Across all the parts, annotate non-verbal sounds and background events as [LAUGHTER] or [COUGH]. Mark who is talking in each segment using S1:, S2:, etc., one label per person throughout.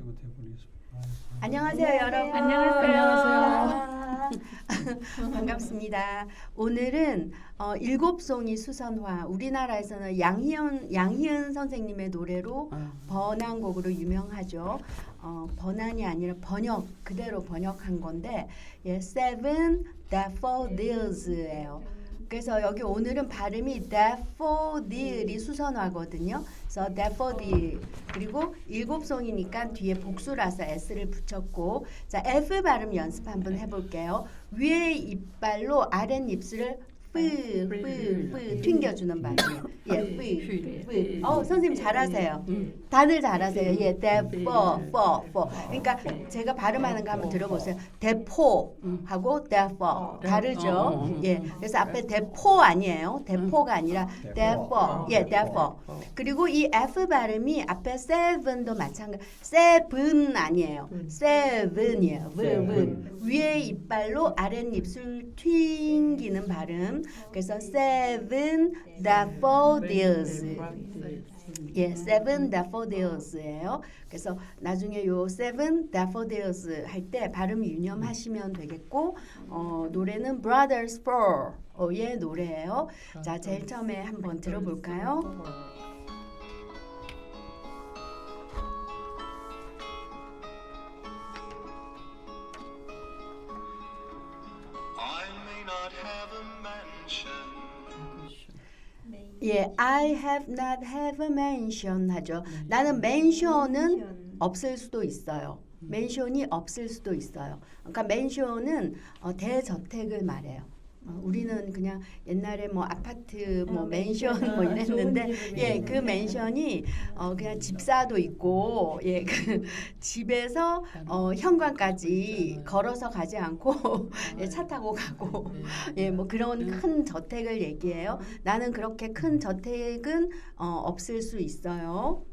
S1: 세븐 데블리스.
S2: 안녕하세요 여러분.
S3: 안녕하세요. [LAUGHS]
S2: 반갑습니다. 오늘은 어, 일곱 송이 수선화 우리나라에서는 양희은 양희은 선생님의 노래로 번안곡으로 유명하죠. 어, 번안이 아니라 번역 그대로 번역한 건데 예, Seven Daffodils예요. 그래서 여기 오늘은 발음이 daffodil이 수선화거든요. 그래서 daffodil 그리고 일곱 송이니까 뒤에 복수라서 s를 붙였고 자 f 발음 연습 한번 해볼게요. 위에 이빨로 아랫 입술을 뿌 뿌 뿌 튕겨주는 발음이에요. 예, 뿌, 뿌. 어 선생님 잘하세요. 다들 잘하세요. 예, 대포, 포, 포. 그러니까 제가 발음하는 거 한번 들어보세요. 대포 하고 대포 다르죠. 예, 그래서 앞에 대포 아니에요. 대포가 아니라 대포. 예, 대포. 그리고 이 F 발음이 앞에 seven도 마찬가지. seven 아니에요. seven이에요. 분 위에 이빨로 아랫 입술 튕기는 발음. 그래서 seven daffodils. 예, seven daffodils예요. 그래서 나중에 요 seven daffodils 할 때 발음 유념하시면 되겠고 어, 노래는 Brothers Four의 노래예요. 자, 제일 처음에 한번 들어볼까요? 예, I have not have a mansion 하죠. 나는 맨션은 없을 수도 있어요. 맨션이 없을 수도 있어요. 그러니까 맨션은 어, 대저택을 말해요. 어, 우리는 그냥 옛날에 뭐 아파트, 뭐
S3: 아,
S2: 맨션. 뭐
S3: 아,
S2: 이랬는데
S3: 좋은 집을
S2: 예,
S3: 얘기해요.
S2: 그 맨션이 어, 그냥 집사도 있고 예, 그 [LAUGHS] 집에서 어, 현관까지 걸어서 가지 않고 [LAUGHS] 예, 차 타고 가고 예, 뭐 그런 큰 저택을 얘기해요. 나는 그렇게 큰 저택은 어, 없을 수 있어요.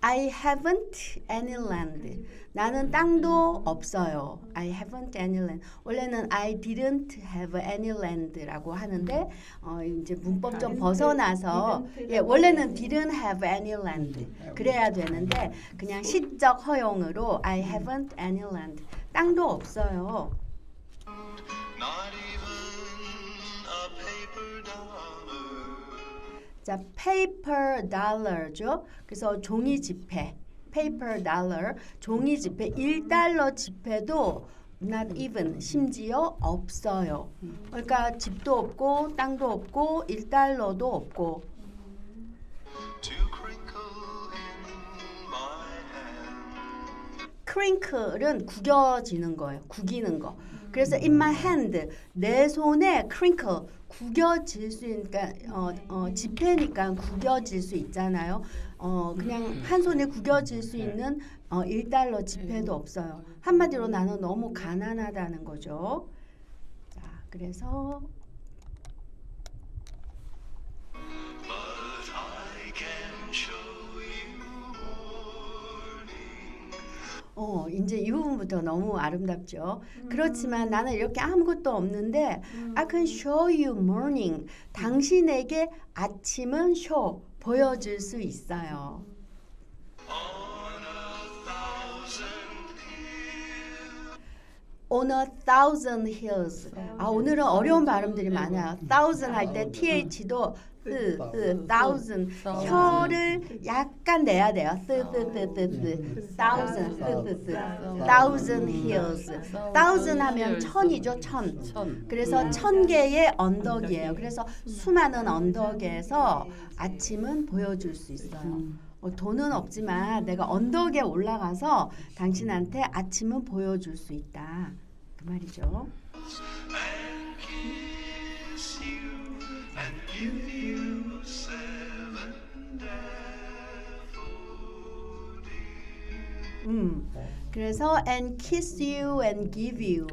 S4: I haven't any land.
S2: 나는 땅도 없어요. I haven't any land. 원래는 I didn't have any land라고 하는데 어, 이제 문법 좀
S3: didn't,
S2: 벗어나서
S3: didn't
S2: 예, 원래는 didn't have any land 그래야 되는데 그냥 시적 허용으로 I haven't any land. 땅도 없어요. 자, paper dollar죠. 그래서 종이 지폐, paper dollar, 종이 지폐, 1달러 지폐도 not even 심지어 없어요. 그러니까 집도 없고 땅도 없고 1달러도 없고 crinkle은 구겨지는 거예요. 구기는 거. 그래서 in my hand 내 손에 crinkle 구겨질 수 있으니까 어, 어, 지폐니까 구겨질 수 있잖아요. 어, 그냥 한 손에 구겨질 수 있는 어, 1달러 지폐도 없어요. 한마디로 나는 너무 가난하다는 거죠. 자, 그래서 어, 이제 이 부분부터 너무 아름답죠. 그렇지만 나는 이렇게 아무것도 없는데 I can show you morning. 당신에게 아침은 show 보여줄 수 있어요.
S4: On a thousand hills.
S2: On a thousand hills. 아 오늘은 어려운 발음들이 많아요. thousand 할 때 th도 으, 으, thousand 혀를 약간 내야 돼요. 쓰 쓰 쓰 쓰 쓰 thousand 쓰 쓰 쓰 thousand hills. thousand 하면 천이죠 천. 그래서 천 개의 언덕이에요. 그래서 수많은 언덕에서 아침은 보여줄 수 있어요. 어, 돈은 없지만 내가 언덕에 올라가서 당신한테 아침은 보여줄 수 있다. 그 말이죠. 음. 그래서 and kiss you and give you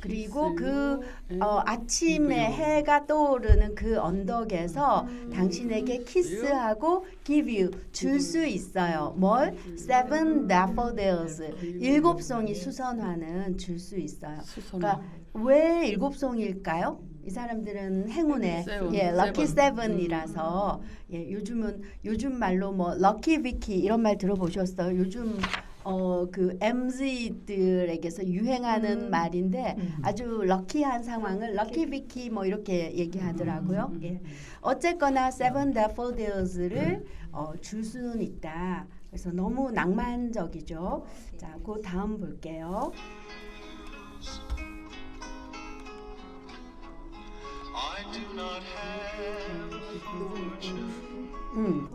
S2: 그리고 그 어, 아침에 해가 떠오르는 그 언덕에서 당신에게 키스하고 give you 줄 수 있어요. 뭘? seven daffodils 일곱 송이 수선화는 줄 수 있어요. 그러니까 왜 일곱 송일까요? 이 사람들은 행운의
S3: 세븐,
S2: 예, 럭키
S3: 세븐.
S2: 세븐이라서 예, 요즘은 요즘 말로 뭐 럭키 비키 이런 말 들어보셨어요? 요즘 어그 MZ들에게서 유행하는
S1: 음.
S2: 말인데
S1: 음.
S2: 아주 럭키한 상황을 럭키 비키 뭐 이렇게 얘기하더라고요.
S3: 음.
S2: 예. 어쨌거나 세븐 다포딜즈를 어, 줄 수는 있다. 그래서 너무 낭만적이죠. 자, 그 다음 볼게요. 음.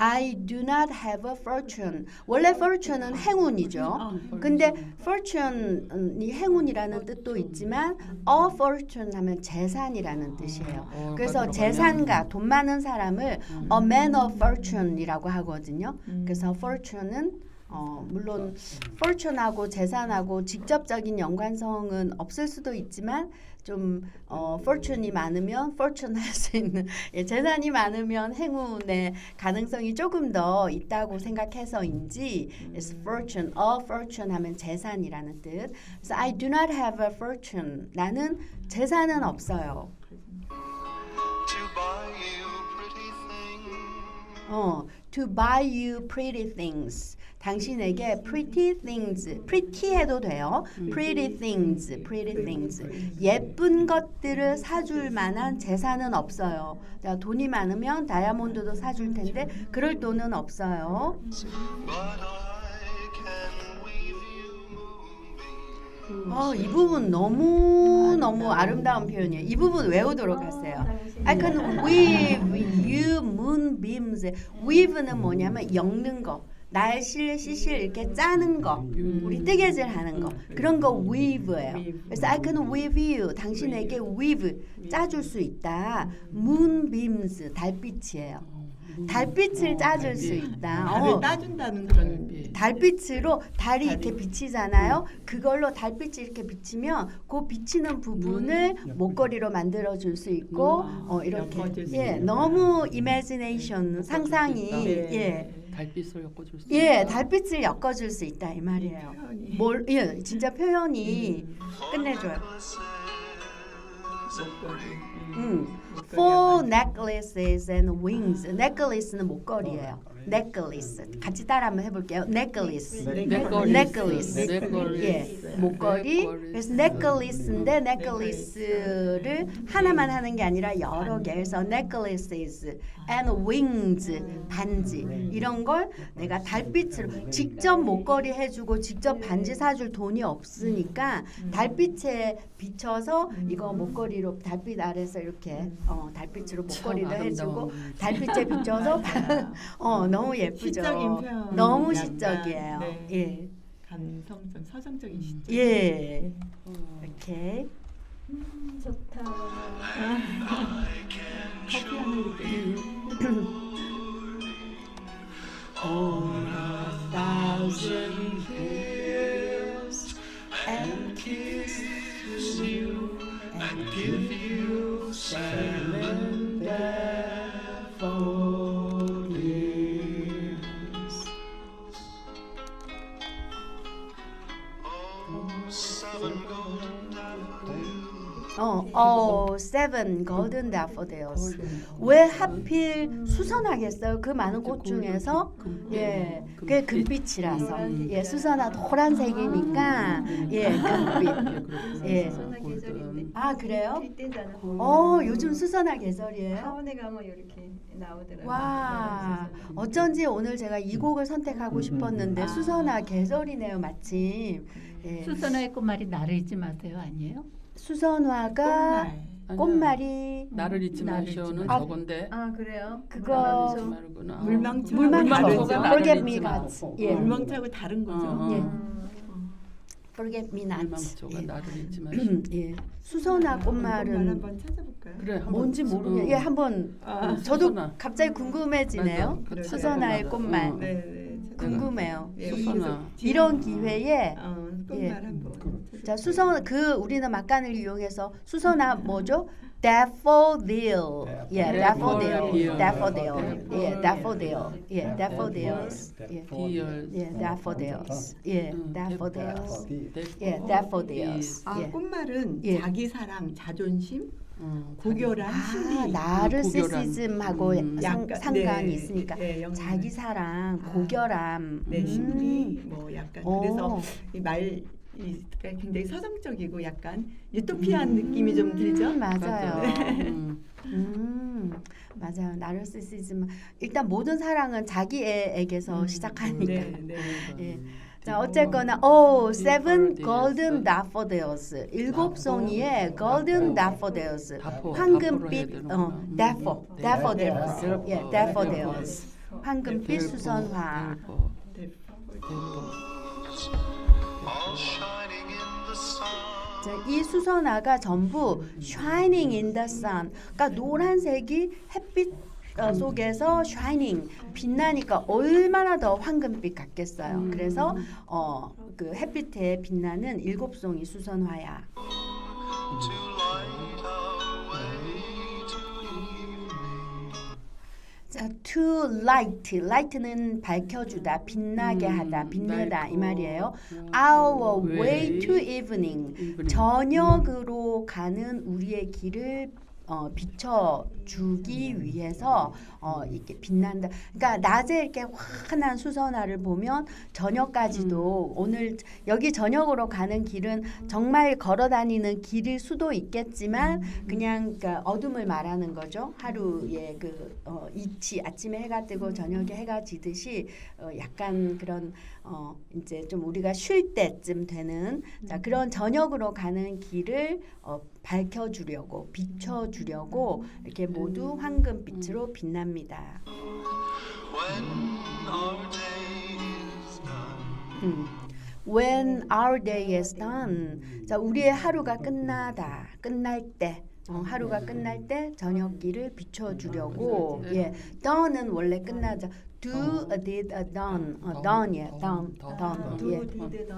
S2: I do not have a fortune. 원래 fortune은 행운이죠.
S3: 아,
S2: 근데 fortune이 행운이라는 뜻도 있지만 a fortune 하면 재산이라는 뜻이에요.
S3: 어,
S2: 그래서? 재산가 돈 많은 사람을
S3: 음.
S2: a man of fortune이라고 하거든요.
S1: 음.
S2: 그래서 fortune은 어, 물론 fortune하고 재산하고 직접적인 연관성은 없을 수도 있지만 좀 어, fortune이 많으면 fortune 할 수 있는 [LAUGHS] 예, 재산이 많으면 행운의 가능성이 조금 더 있다고 생각해서인지 그래서 fortune, a fortune 하면 재산이라는 뜻. 그래서 I do not have a fortune. 나는 재산은 없어요. 어, to buy you pretty things. 당신에게 pretty things, pretty 해도 돼요. pretty things, pretty things. 예쁜 것들을 사줄 만한 재산은 없어요. 자, 돈이 많으면 다이아몬드도 사줄 텐데 그럴 돈은 없어요. 어, 이 부분 너무 너무 아름다운 표현이에요. 이 부분 외우도록 하세요. I can weave you moonbeams. weave는 뭐냐면 엮는 거. 날실 시실 이렇게 짜는 거. 우리 뜨개질 하는 거. 그런 거 weave예요. 그래서 I can weave you. 당신에게 weave 짜줄 수 있다. moonbeams 달빛이에요. 달빛을 짜줄 수 있다.
S1: 달을
S2: 어.
S1: 따준다는 그런
S3: 예.
S2: 달빛으로 달이 이렇게 비치잖아요. 그걸로 달빛이 이렇게 비치면 그 비치는 부분을 목걸이로 만들어 줄 수 있고 어 이렇게
S1: 엮어줄 수
S2: 예
S1: 있는.
S2: 너무 이미지네이션 상상이
S1: 네.
S2: 예.
S3: 달빛을 엮어줄 수
S2: 예,
S3: 있다.
S2: 달빛을 엮어 줄 수 있다 이 말이에요.
S1: 표현이.
S2: 뭘, 예, 진짜 표현이 끝내줘요.
S4: Necklaces and rings.
S2: 음, four necklaces and wings. necklace는 목걸이에요. Necklace. 같이 따라 한번 해볼게요. necklace.
S3: necklace.
S2: 예, 목걸이. 그래서 necklace인데 necklace를 하나만 하는 게 아니라 여러 개. 그래서 necklaces and wings 반지 이런 걸 내가 달빛으로 직접 목걸이 해주고 직접 반지 사줄 돈이 없으니까 달빛에 비춰서 이거 목걸이로 달빛 아래서 이렇게 어, 달빛으로 목걸이도
S3: 참
S2: 해주고 달빛에 비춰서 [LAUGHS] 어 너무 예쁘죠.
S1: 시적인 표현.
S2: 너무 시적이에요.
S1: 네.
S2: 예.
S1: 감성적 서정적인 시적.
S2: 예.
S3: 어.
S2: 이렇게.
S5: 좋다. [LAUGHS]
S1: 커피 하나 이렇게.
S2: 어, 어, seven golden daffodils. 왜 하필 수선하겠어요? 그 많은 꽃 중에서 예, 그게 금빛이라서 예, 수선화 노란색이니까 예, 금빛. 예.
S5: 수선화 계절인데.
S2: 아 그래요? 어, 요즘 수선화 계절이에요.
S5: 하원에 가면 이렇게 나오더라고요.
S2: 와, 어쩐지 오늘 제가 이 곡을 선택하고 싶었는데 수선화 계절이네요, 마침. 예.
S6: 수선화의 꽃말이 나를 잊지 마세요 아니에요?
S2: 수선화가
S1: 꽃말.
S2: 꽃말 이
S3: 나를 잊지
S6: 나를
S3: 마셔는
S6: 잊지
S2: 마-
S3: 저건데
S5: 아 그래요?
S2: 그거
S3: 나를 잊지 말구나.
S1: 물망초.
S2: 물망초가
S1: 물망초가
S2: forget
S3: 나를
S2: me
S3: 잊지
S2: not. 예.
S1: 물망초하고 다른 거죠.
S3: 어, 어.
S2: 예.
S5: 음.
S2: forget me not.
S3: 물망초가
S2: 예.
S3: 나를 잊지 마셔.
S2: 예. 수선화
S1: 꽃말
S2: 꽃말은
S1: 한번 찾아볼까요?
S3: 그래 한번
S2: 뭔지 모르겠.
S3: 어.
S2: 예, 한번
S1: 아,
S2: 저도
S3: 수선화.
S2: 갑자기 궁금해지네요.
S3: 맞아. 그
S2: 수선화의. 꽃말.
S3: 어.
S1: 네, 네.
S2: 궁금해요.
S1: 예,
S3: 수선화.
S2: 이런
S1: 지금,
S2: 기회에
S1: 어, 꽃말
S2: 예.
S1: 한번.
S2: 자 수선 그 우리는 막간을 이용해서 수선화 뭐죠? daffodil. 예, daffodil. daffodil. 예, daffodil. 예, daffodils. 예.
S3: 디얼.
S2: 예, daffodils. 예,
S3: 음,
S2: daffodils. 예, daffodils.
S1: 아,
S2: 예.
S1: 꽃말은
S2: 예.
S1: 자기 사랑, 자존심,
S3: 어,
S1: 고결한
S2: 아. 나르시시즘하고
S3: 음.
S2: 상,
S1: 약간,
S2: 상관이
S1: 네,
S2: 있으니까
S1: 네.
S2: 자기 사랑,
S1: 아.
S2: 고결함.
S1: 네,
S2: 음.
S1: 심리 뭐 약간 그래서
S2: 어.
S1: 이말 이 굉장히 서정적이고 약간 유토피안 느낌이 좀 들죠.
S2: 음, 맞아요.
S3: 음.
S2: 음, 맞아요. 나르시시즘 일단 모든 사랑은 자기 애에게서
S3: 음,
S2: 시작하니까.
S1: 네, 네.
S2: 예.
S3: 자,
S2: 자 어쨌거나 오 세븐 golden daffodils 일곱 송이의 golden daffodils
S3: 다포, 다포로 해야
S2: 황금빛. 어
S3: 음.
S2: daffodils
S3: daffodils.
S2: 예 daffodils 황금빛 수선화
S1: 네.
S2: 자, 이 수선화가 전부 shining in the sun 그러니까 노란색이 햇빛 어, 속에서 shining 빛나니까 얼마나 더 황금빛 같겠어요. 그래서 어, 그 햇빛에 빛나는 일곱 송이 수선화야. 자, to light, light는 밝혀주다, 빛나게
S3: 음,
S2: 하다, 빛내다 이. 말이에요.
S3: 음.
S2: Our way
S3: way
S2: to evening,
S3: evening.
S2: 저녁으로 가는 우리의 길을 어, 비춰주기 위해서 어, 이렇게 빛난다. 그러니까 낮에 이렇게 환한 수선화를 보면 저녁까지도 오늘 여기 저녁으로 가는 길은 정말 걸어 다니는 길일 수도 있겠지만 그냥 그러니까 어둠을 말하는 거죠. 하루의 그 어, 이치 아침에 해가 뜨고 저녁에 해가 지듯이 어, 약간 그런 어, 이제 좀 우리가 쉴 때쯤 되는 자, 그런 저녁으로 가는 길을 어, 밝혀주려고 비춰주려고 이렇게 모두 황금빛으로 빛 납니다.
S4: When our day is done.
S2: 음. When our day is done. 자, 우리의 하루가 끝나다. 끝날 때. 어, 하루가 끝날 때 저녁길을 비춰주려고 예, dawn은 원래 끝나자 do a did a dawn 어, dawn이에요 dawn dawn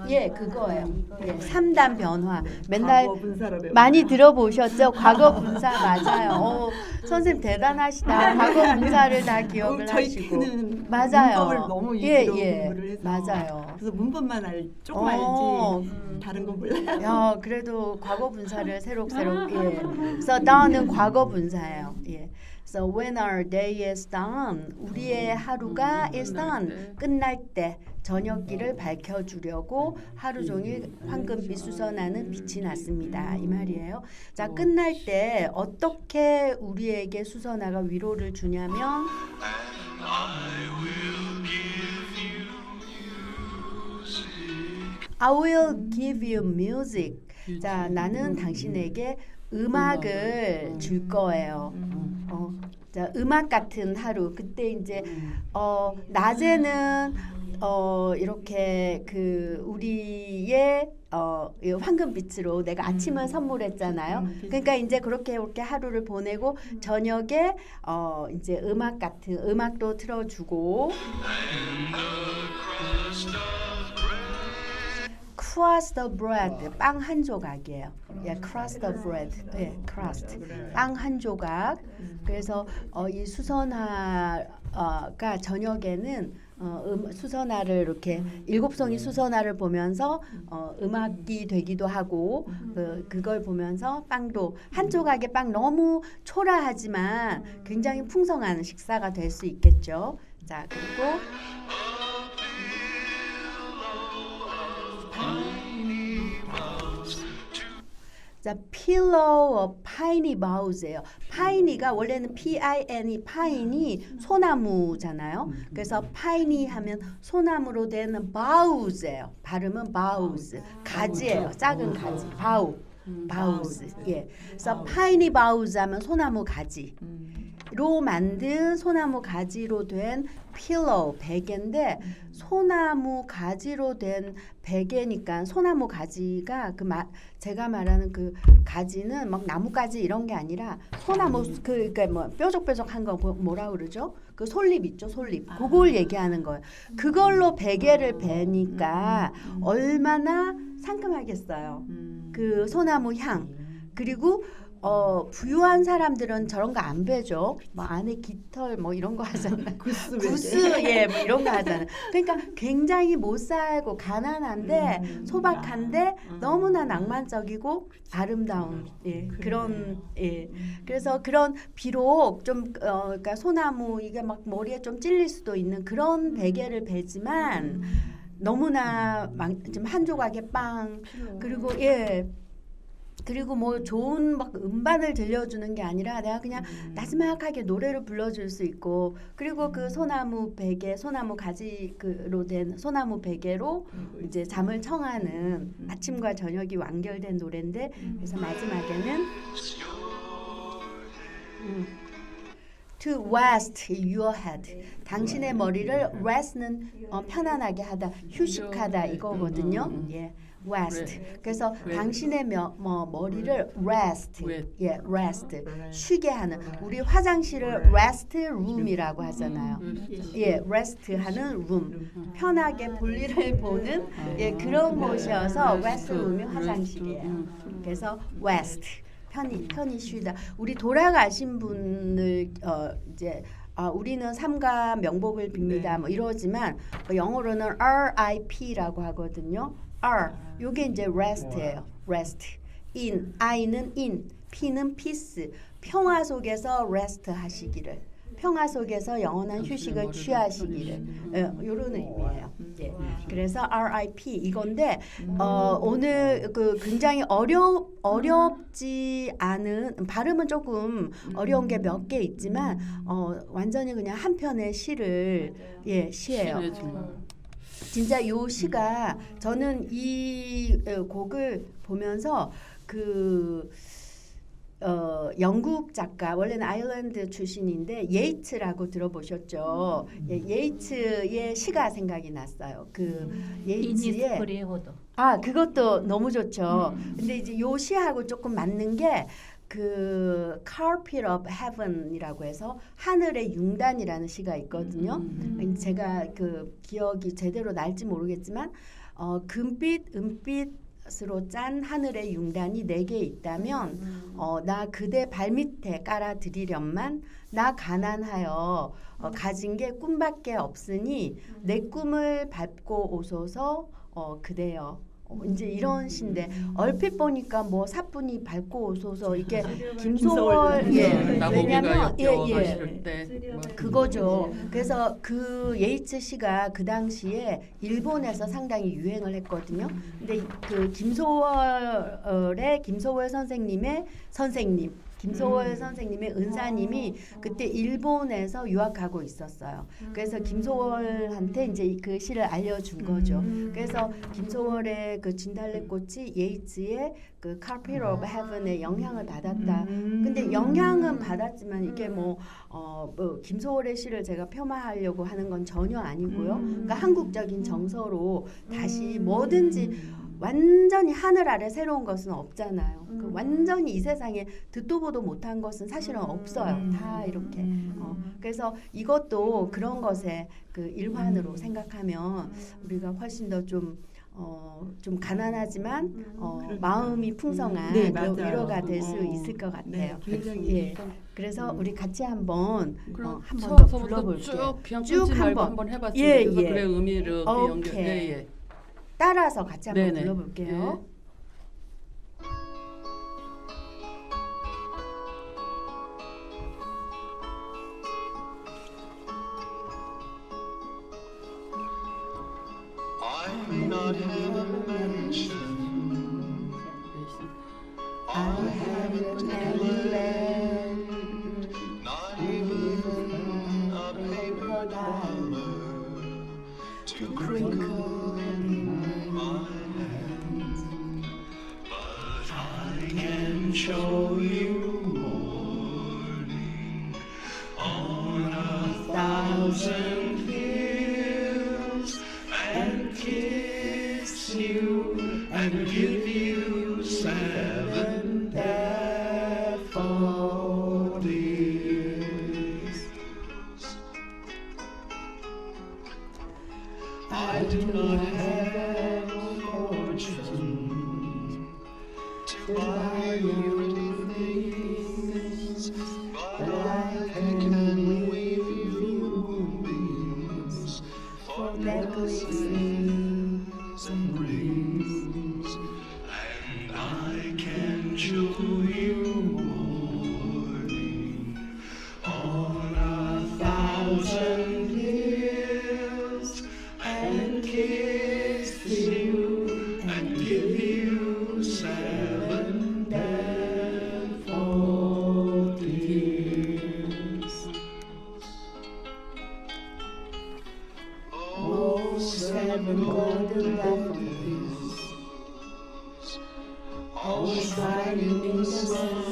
S2: 예, 예 그거예요 예, 3단 변화 맨날
S1: 과거 배우는
S2: 많이 들어보셨죠? 과거 분사 맞아요. 어, 선생님 대단하시다. 과거 분사를 다 기억을
S1: 어, 저희
S2: 하시고.
S1: 때는
S2: 맞아요.
S1: 문법을 너무
S2: 예, 예.
S1: 공부를 해서
S2: 맞아요.
S1: 그래서 문법만 알 조금
S2: 어.
S1: 알지 다른 건 몰라요.
S2: 야, 그래도 과거 분사를 새록새록 예. [LAUGHS] 그래서 done은 과거 분사예요. 예. So when our day is done, 우리의 하루가
S3: 음,
S2: is
S3: 끝날
S2: done,
S3: 때.
S2: 끝날 때 저녁길을 밝혀주려고 하루 종일 황금빛 수선하는 빛이 났습니다. 이 말이에요. 자, 끝날 때 어떻게 우리에게 수선화가 위로를 주냐면.
S4: I will give you music.
S2: 자, 나는 당신에게 음악을 줄 거예요. 어, 자, 음악 같은 하루. 그때 이제 어, 낮에는 어, 이렇게 그 우리의 어, 이 황금빛으로 내가 아침을 선물했잖아요.
S1: 음,
S2: 그러니까 이제 그렇게 이렇게 하루를 보내고 저녁에 어, 이제 음악 같은 음악도 틀어주고 crust the bread. 빵 한 조각이에요. 예, crust the bread. 예, crust 빵 한 조각. 그래서 어, 이 수선화가 저녁에는 어, 음, 수선화를 이렇게 일곱 송이 수선화를 보면서 어, 음악이 되기도 하고 그, 그걸 보면서 빵도 한 조각의 빵 너무 초라하지만 굉장히 풍성한 식사가 될 수 있겠죠. 자 그리고 자, pillow of piney boughs예요. pine가 원래는 P-I-N-E, 파인이 소나무잖아요. 그래서 piney 하면 소나무로 된 boughs예요. 발음은 boughs, 가지예요. 작은 가지, bough, boughs. 예, 그래서 piney boughs 하면 소나무 가지. 로 만든 소나무 가지로 된 필로우 베개인데 소나무 가지로 된 베개니까 소나무 가지가 그 마, 제가 말하는 그 가지는 막 나뭇가지 이런 게 아니라 소나무 그 그러니까 뭐 뾰족뾰족한 거 뭐- 뭐라 그러죠? 그 솔잎 있죠, 솔잎. 그걸 얘기하는 거예요. 그걸로 베개를 베니까 얼마나 상큼하겠어요.
S1: 음.
S2: 그 소나무 향 그리고 어 부유한 사람들은 저런 거 안 베죠. 뭐 안에 깃털 뭐 이런 거 하잖아. [LAUGHS]
S1: 구스
S2: 구스 예뭐 이런 거 하잖아. 그러니까 굉장히 못 살고 가난한데
S1: 음.
S2: 소박한데
S1: 음.
S2: 너무나 낭만적이고 아름다운 예 그런 예 그래서 그런 비록 좀 어, 그러니까 소나무 이게 막 머리에 좀 찔릴 수도 있는 그런 베개를 베지만 너무나 막, 좀 한 조각의 빵 그리고 예 그리고 뭐 좋은 막 음반을 들려주는 게 아니라 내가 그냥 나지막하게 노래를 불러줄 수 있고 그리고 그 소나무 베개 소나무 가지로 된 소나무 베개로 이제 잠을 청하는 아침과 저녁이 완결된 노래인데 그래서 마지막에는 음, to rest your head. 당신의 머리를 rest는 어, 편안하게 하다 휴식하다 이거거든요.
S3: 음, 음, 음.
S2: 예 rest. 그래서. 당신의 며, 뭐, 머리를 rest. 예 rest. 쉬게 하는. 우리 화장실을 rest. room이라고 하잖아요. 예 rest 하는 room. 편하게 볼일을 보는 예 그런 곳이어서 rest room이 화장실이에요. 그래서 rest 편히 편히 쉬다. 우리 돌아가신 분을 어 이제 아, 우리는 삼가 명복을 빕니다.
S1: 네.
S2: 뭐 이러지만 뭐 영어로는 RIP라고 하거든요. R 요게 이제 rest예요. rest. in I는 in, P는 peace. 평화 속에서 rest 하시기를. 평화 속에서 영원한 휴식을 취하시기를 이런 의미예요. 예. 그래서 RIP 이건데 어, 오늘 그 굉장히 어려 어렵지 않은 발음은 조금 어려운 게 몇 개 있지만 어, 완전히 그냥 한 편의 시를 예 시예요. 진짜 요 시가 저는 이 어, 곡을 보면서 그 어, 영국 작가 원래는 아일랜드 출신인데 예이츠라고 들어보셨죠? 예, 예이츠의 시가 생각이 났어요. 그 예이츠의. 아 그것도 너무 좋죠. 근데 이제 요 시하고 조금 맞는 게 그 Carpet of Heaven이라고 해서 하늘의 융단이라는 시가 있거든요.
S3: 음.
S2: 제가 그 기억이 제대로 날지 모르겠지만 어, 금빛, 은빛으로 짠 하늘의 융단이 네 개 있다면 어, 나 그대 발밑에 깔아드리련만 나 가난하여 어, 가진 게 꿈밖에 없으니 내 꿈을 밟고 오소서 어, 그대여 어, 이제 이런 시인데 얼핏 보니까 뭐 사뿐히 밟고 오소서 이게 김소월. 예
S1: 네.
S3: 나보기가
S2: 왜냐면 예예
S3: 때 뭐.
S2: 그거죠. 그래서 그 예이츠 씨가 그 당시에 일본에서 상당히 유행을 했거든요. 근데 그 김소월의 김소월 선생님의 선생님 김소월
S1: 음.
S2: 선생님의 은사님이 그때 일본에서 유학하고 있었어요. 그래서 김소월한테 이제 그 시를 알려준 거죠.
S1: 음.
S2: 그래서 김소월의 그 진달래꽃이 예이츠의 그 Carpet of Heaven의 영향을 받았다.
S1: 음.
S2: 근데 영향은 받았지만 이게 뭐, 어, 뭐 김소월의 시를 제가 폄하하려고 하는 건 전혀 아니고요.
S1: 음.
S2: 그러니까 한국적인 정서로 다시 뭐든지 완전히 하늘 아래 새로운 것은 없잖아요. 그 완전히 이 세상에 듣도 보도 못한 것은 사실은 없어요.
S1: 음.
S2: 다 이렇게. 어, 그래서 이것도 그런 것의 그 일환으로 생각하면 우리가 훨씬 더좀 어, 좀 가난하지만 어, 마음이 풍성한
S1: 네,
S2: 그런
S1: 맞아요.
S2: 위로가 될수
S1: 어.
S2: 있을 것
S1: 네,
S2: 같아요.
S1: 굉장히
S2: 예. 그래서 우리 같이 한번 어,
S3: 그럼
S2: 한번 더 불러볼게요.
S3: 쭉
S2: 쭉 한번.
S3: 한번 해봤으면
S2: 예, 예.
S3: 그래 의미를 연결. 예, 예.
S2: 따라서 같이 한번
S3: 네네.
S2: 불러볼게요.
S4: I may not have a mansion. I haven't any land. Not even a paper dollar to crinkle in my hand. But I can show you morning on a thousand hills and kiss you and give you you all shining in the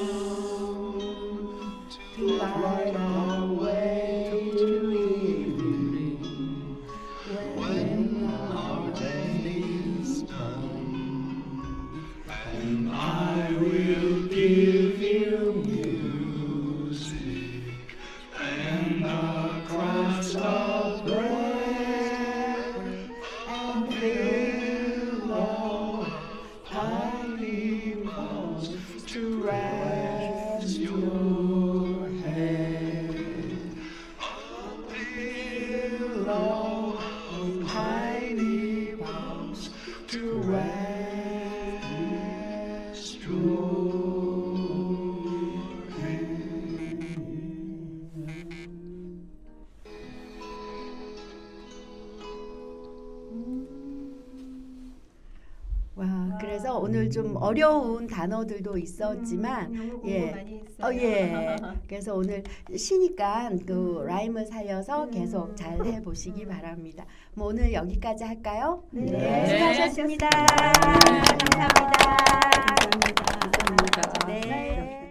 S2: 오늘 좀 어려운 단어들도 있었지만
S5: 음,
S2: 예. 어, 예. [LAUGHS] 그래서 오늘 쉬니까 그 라임을 살려서 계속 잘 해 보시기 바랍니다. 뭐 오늘 여기까지 할까요?
S5: 네.
S2: 네, 수고하셨습니다.
S3: 네.
S2: 감사합니다.
S3: 감사합니다.
S2: 네.